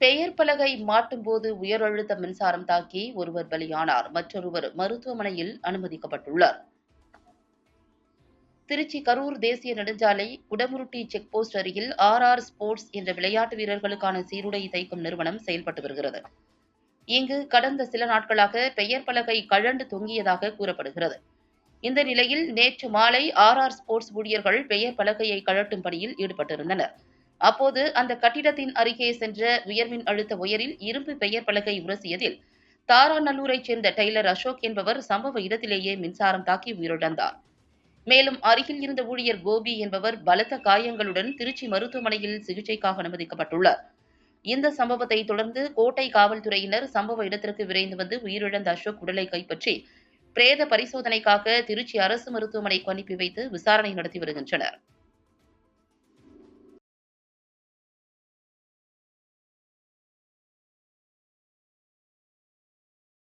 பெயர் பலகை மாட்டும் போது உயர் அழுத்த மின்சாரம் தாக்கி ஒருவர் பலியானார். மற்றொருவர் மருத்துவமனையில் அனுமதிக்கப்பட்டுள்ளார். திருச்சி கரூர் தேசிய நெடுஞ்சாலை குடமுருட்டி செக் போஸ்ட் அருகில் ஆர் ஆர் ஸ்போர்ட்ஸ் என்ற விளையாட்டு வீரர்களுக்கான சீருடை தைக்கும் நிறுவனம் செயல்பட்டு வருகிறது. இங்கு கடந்த சில நாட்களாக பெயர் பலகை கழண்டு தொங்கியதாக கூறப்படுகிறது. இந்த நிலையில் நேற்று மாலை ஆர் ஆர் ஸ்போர்ட்ஸ் ஊழியர்கள் பெயர் பலகையை கழட்டும் பணியில் ஈடுபட்டிருந்தனர். அப்போது அந்த கட்டிடத்தின் அருகே சென்ற உயர்மின் அழுத்த உயரில் இரும்பு பெயர் பலகை உரசியதில் தாராநல்லூரைச் சேர்ந்த டெய்லர் அசோக் என்பவர் சம்பவ இடத்திலேயே மின்சாரம் தாக்கி உயிரிழந்தார். மேலும் அருகில் இருந்த ஊழியர் கோபி என்பவர் பலத்த காயங்களுடன் திருச்சி மருத்துவமனையில் சிகிச்சைக்காக அனுமதிக்கப்பட்டுள்ளார். இந்த சம்பவத்தை தொடர்ந்து கோட்டை காவல்துறையினர் சம்பவ இடத்திற்கு விரைந்து வந்து உயிரிழந்த அசோக் உடலை கைப்பற்றி பிரேத பரிசோதனைக்காக திருச்சி அரசு மருத்துவமனைக்கு அனுப்பி வைத்து விசாரணை நடத்தி வருகின்றனர்.